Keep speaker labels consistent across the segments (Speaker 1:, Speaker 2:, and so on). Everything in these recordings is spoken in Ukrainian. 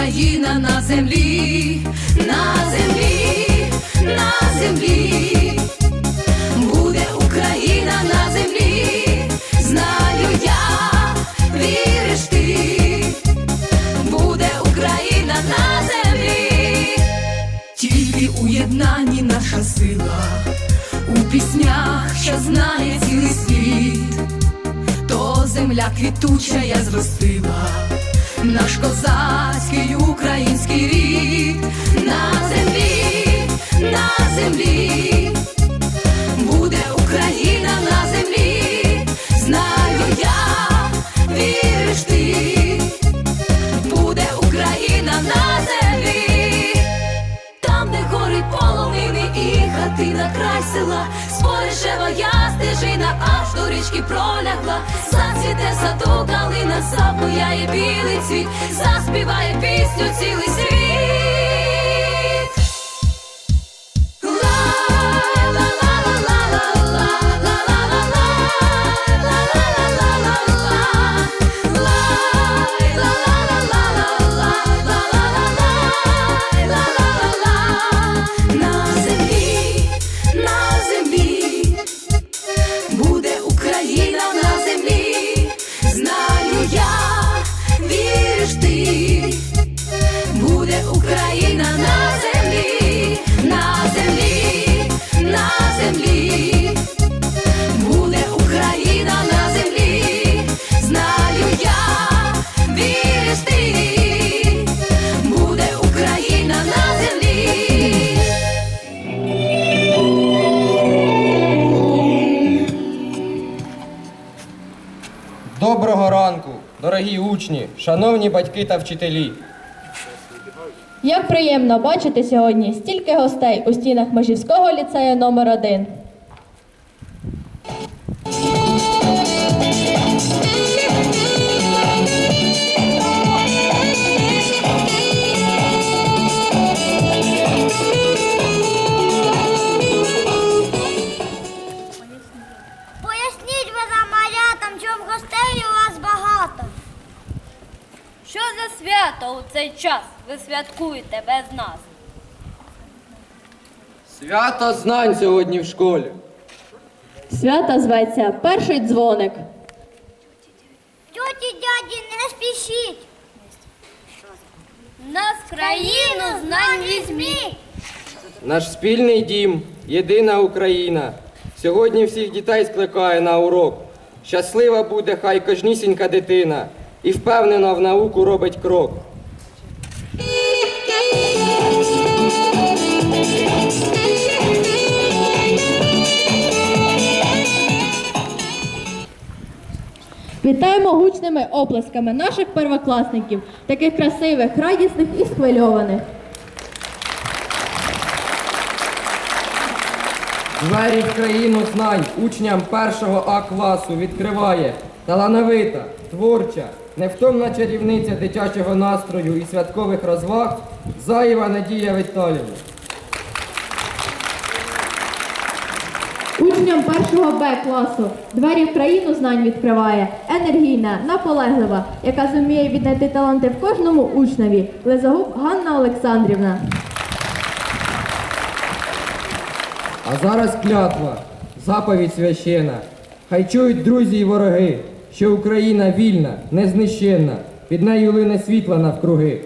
Speaker 1: Україна на землі, на землі, на землі, буде Україна на землі, знаю я, віриш ти, буде Україна на землі, тільки у наша сила, у піснях, що знає цілий світ, то земля квітуча я зростила наш козацький український рід. На землі, на землі, буде Україна на землі, знаю я, віриш буде Україна на землі, там, де гори полонини і хати край села, споришева я стежина, аж до річки проля зацвіте саду калина, запуяє білий цвіт, заспіває пісню цілий світ. На землі, на землі буде Україна на землі,
Speaker 2: шановні батьки та вчителі.
Speaker 3: Як приємно бачити сьогодні стільки гостей у стінах Межівського ліцею номер 1
Speaker 4: свято у цей час ви святкуєте без нас?
Speaker 2: Свято знань сьогодні в школі.
Speaker 3: Свята зветься Перший дзвоник.
Speaker 5: Тьоті, дяді, не спішіть.
Speaker 4: Нас країну знань візьміть.
Speaker 2: Наш спільний дім, єдина Україна. Сьогодні всіх дітей скликає на урок. Щаслива буде хай кожнісінька дитина і впевнено в науку робить крок.
Speaker 3: Вітаємо гучними оплесками наших первокласників, таких красивих, радісних і схвильованих.
Speaker 2: Двері в країну знань учням першого А класу відкриває талановита, творча, невтомна чарівниця дитячого настрою і святкових розваг Заєва Надія Віталіївна.
Speaker 3: Учням першого Б класу двері в країну знань відкриває енергійна, наполеглива, яка зуміє віднайти таланти в кожному учневі. Лизогуб Ганна Олександрівна.
Speaker 2: А зараз клятва, заповідь священа. Хай чують друзі й вороги, що Україна вільна, незнищенна, під нею лине світла навкруги.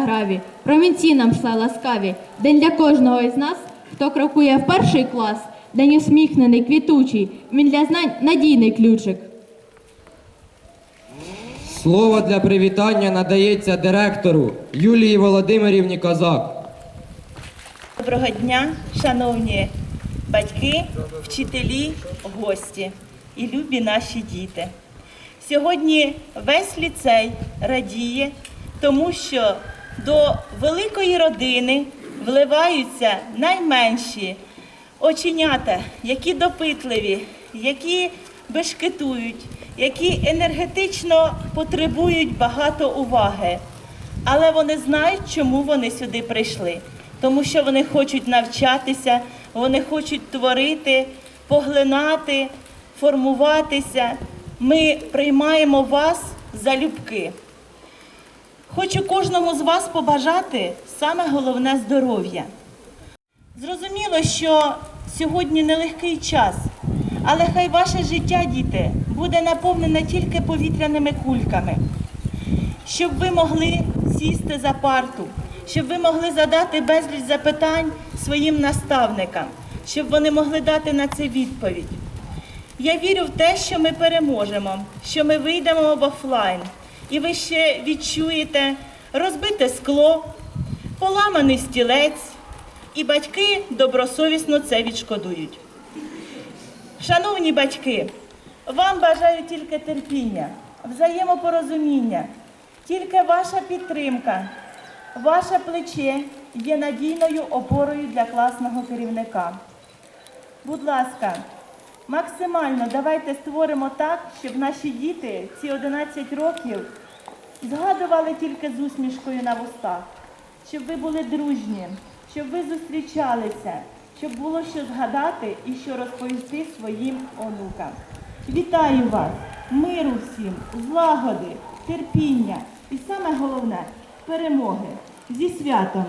Speaker 3: Заграві, промінці нам шле ласкаві. День для кожного із нас, хто крокує в перший клас, день усміхнений, квітучий, він для знань надійний ключик.
Speaker 2: Слово для привітання надається директору Юлії Володимирівні Козак.
Speaker 6: Доброго дня, шановні батьки, вчителі, гості і любі наші діти. Сьогодні весь ліцей радіє, тому що до великої родини вливаються найменші оченята, які допитливі, які бешкетують, які енергетично потребують багато уваги. Але вони знають, чому вони сюди прийшли. Тому що вони хочуть навчатися, вони хочуть творити, поглинати, формуватися. Ми приймаємо вас залюбки. Хочу кожному з вас побажати саме головне здоров'я. Зрозуміло, що сьогодні нелегкий час, але хай ваше життя, діти, буде наповнене тільки повітряними кульками щоб ви могли сісти за парту, щоб ви могли задати безліч запитань своїм наставникам, щоб вони могли дати на це відповідь. Я вірю в те, що ми переможемо, що ми вийдемо в офлайн, і ви ще відчуєте розбите скло, поламаний стілець, і батьки добросовісно це відшкодують. Шановні батьки, вам бажаю тільки терпіння, взаємопорозуміння, тільки ваша підтримка, ваше плече є надійною опорою для класного керівника. Будь ласка, максимально давайте створимо так, щоб наші діти ці 11 років згадували тільки з усмішкою на вустах, щоб ви були дружні, щоб ви зустрічалися, щоб було що згадати і що розповісти своїм онукам. Вітаю вас, миру всім, злагоди, терпіння і саме головне перемоги зі святом.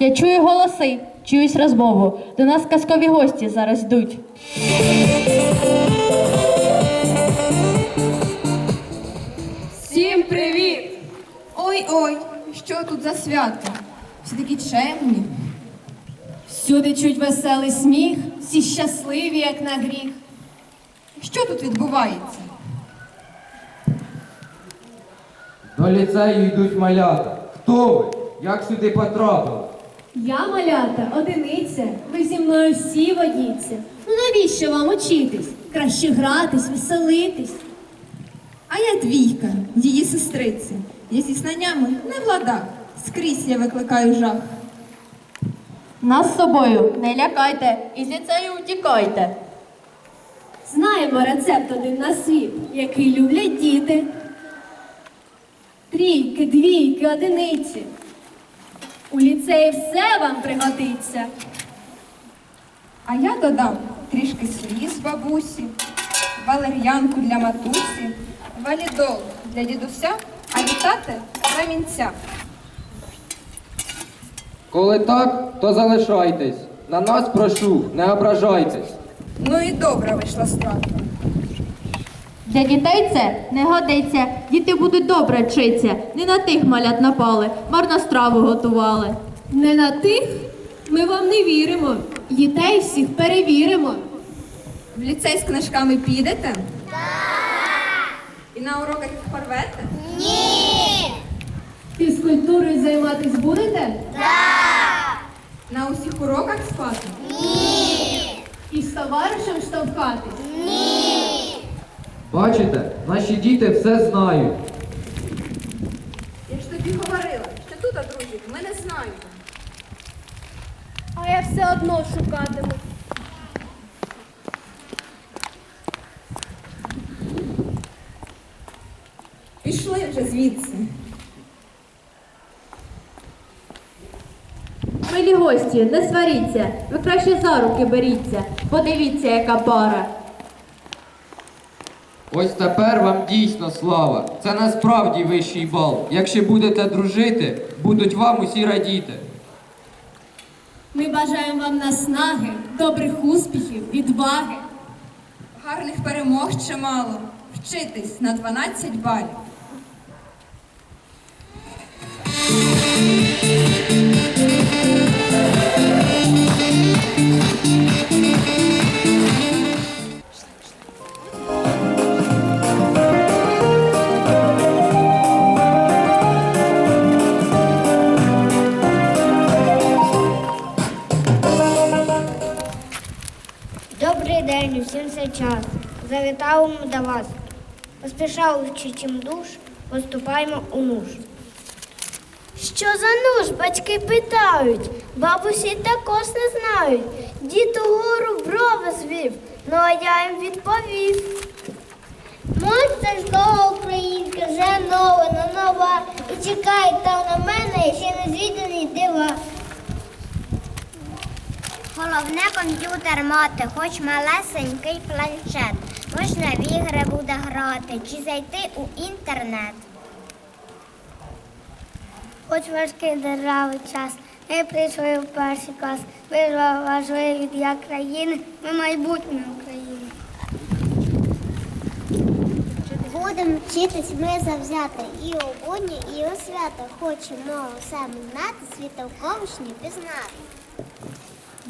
Speaker 3: Я чую голоси, чуюсь розмову. До нас казкові гості зараз йдуть.
Speaker 7: Всім привіт! Ой-ой, що тут за свято? Всі такі чемні. Всюди чуть веселий сміх, всі щасливі, як на гріх. Що тут відбувається?
Speaker 2: До ліцею йдуть малята. Хто ви? Як сюди потрапили?
Speaker 8: Я малята, одиниця, ви зі мною всі водіться. Ну навіщо вам учитись? Краще гратись, веселитись.
Speaker 7: А я двійка, її сестриці. Я зі знаннями не в. Скрізь я викликаю жах.
Speaker 3: Нас з собою не лякайте і з ліцею утікайте.
Speaker 8: Знаємо рецепт один на світ, який люблять діти. Трійки, двійки, одиниці. У ліцеї все вам пригодиться.
Speaker 7: А я додам трішки сліз бабусі, валер'янку для матусі, валідол для дідуся, а вітати рамінця.
Speaker 2: Коли так, то залишайтесь. На нас прошу, не ображайтесь.
Speaker 7: Ну і добра вийшла страта.
Speaker 3: Для дітей це не годиться. Діти будуть добре вчитися. Не на тих малят напали, марно страву готували.
Speaker 8: Не на тих ми вам не віримо. Дітей всіх перевіримо.
Speaker 7: В ліцей з книжками підете? Так! І на уроках їх порвете?
Speaker 8: Фізкультурою займатись будете?
Speaker 7: На усіх уроках спати? Ні.
Speaker 8: І з товаришем штовхатись?
Speaker 2: Бачите, наші діти все знають.
Speaker 7: Я ж тобі говорила, що тут, друзі, ми не знаємо.
Speaker 8: А я все одно шукатиму.
Speaker 7: Пішли вже звідси.
Speaker 3: Милі гості, не сваріться, ви краще за руки беріться. Подивіться, яка пара.
Speaker 2: Ось тепер вам дійсно слава. Це насправді вищий бал. Якщо будете дружити, будуть вам усі радіти.
Speaker 8: Ми бажаємо вам наснаги, добрих успіхів, відваги.
Speaker 7: Гарних перемог чимало. Вчитись на 12 балів.
Speaker 5: День, час. Завітаємо до вас. Поспішаючи чим душ, поступаємо у нуж. Що за нуж? Батьки питають, бабусі також не знають. Дід угору брови звів, ну а я їм відповів. Це школа українська, вже нова, но нова. І чекають там на мене ще не звідані дива. Головне комп'ютер мати, хоч малесенький планшет. Можна в ігри буде грати чи зайти у інтернет. Хоч важкий держави час, ми прийшли в перший клас. Ви важливі для країни, ми майбутнє України. Будемо вчитись ми завзяти і у будні, і у свято. Хочемо саме знати, світовковишні пізнати.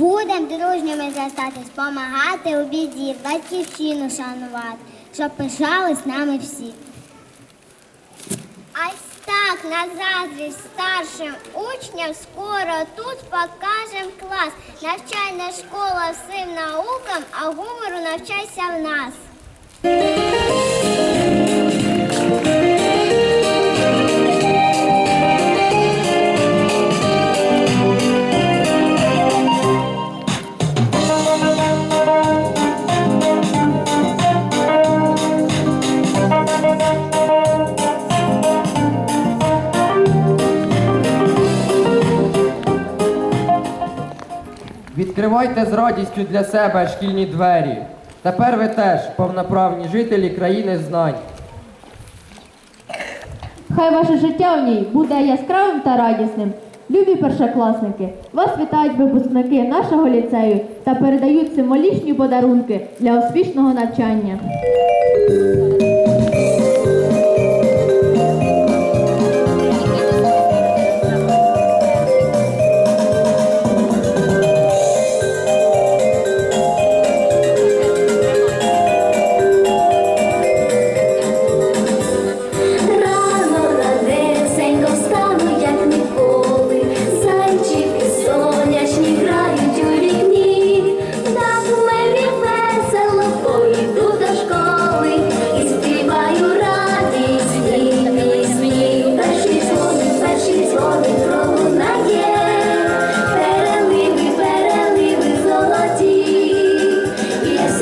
Speaker 5: Будем дружніми застатись, помагати у біді, батьківщину шанувати, щоб пишались нами всі. Ось так на заздрість старшим учням скоро тут покажем клас. Навчальна школа всім наукам, а гумору навчайся в нас.
Speaker 2: Відкривайте з радістю для себе шкільні двері. Тепер ви теж повноправні жителі країни знань.
Speaker 3: Хай ваше життя в ній буде яскравим та радісним. Любі першокласники, вас вітають випускники нашого ліцею та передають символічні подарунки для успішного навчання.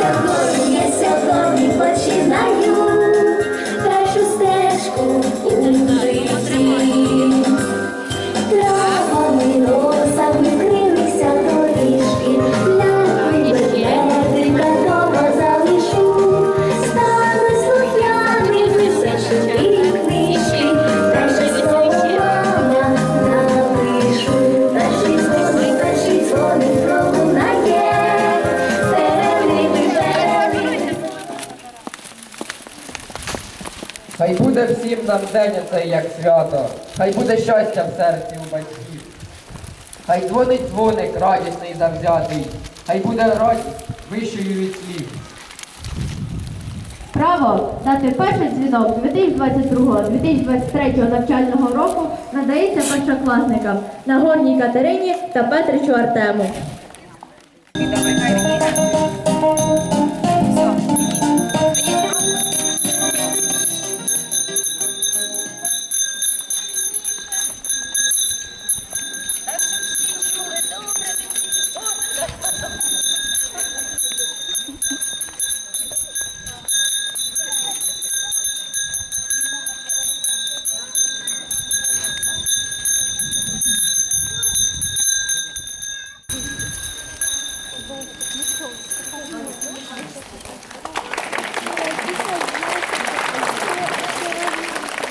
Speaker 9: Я
Speaker 2: день цей як свято, хай буде щастя в серці у батьків. Хай дзвонить дзвоник радісний завзятий, хай буде радість вищою від слів.
Speaker 3: Право дати перший дзвінок 2022-2023 навчального року надається першокласникам Нагорній Катерині та Петричу Артему.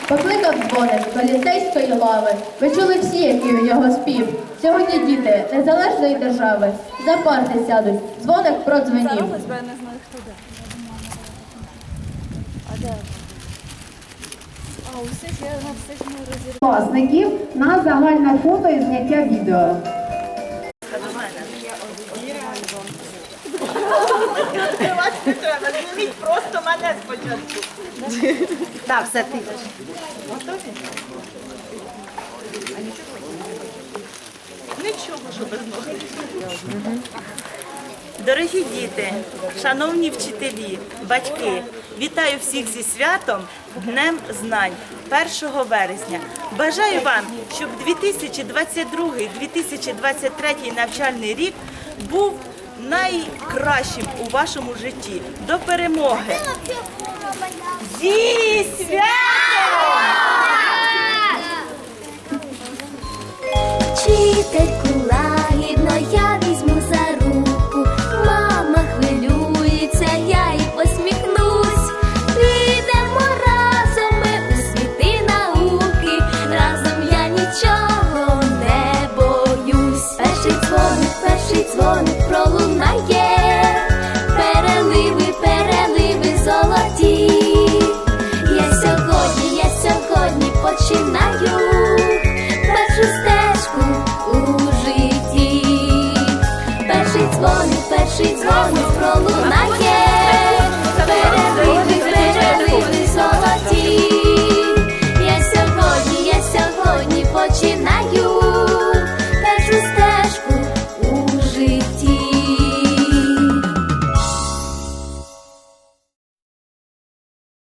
Speaker 3: Покликав дзвоник до ліцейської лави. Ви чули всі, який його спів. Сьогодні діти незалежної держави за парти сядуть. Дзвоник продзвенів.
Speaker 10: Власників на загальне фото і зняття відео.
Speaker 6: Зніміть просто мене спочатку. Так, все ти. Готові? Нічого, що без ноги. Дорогі діти, шановні вчителі, батьки, вітаю всіх зі святом Днем знань 1 вересня. Бажаю вам, щоб 2022-2023 навчальний рік був найкращим у вашому житті. До перемоги! Зі святом! Вчительку!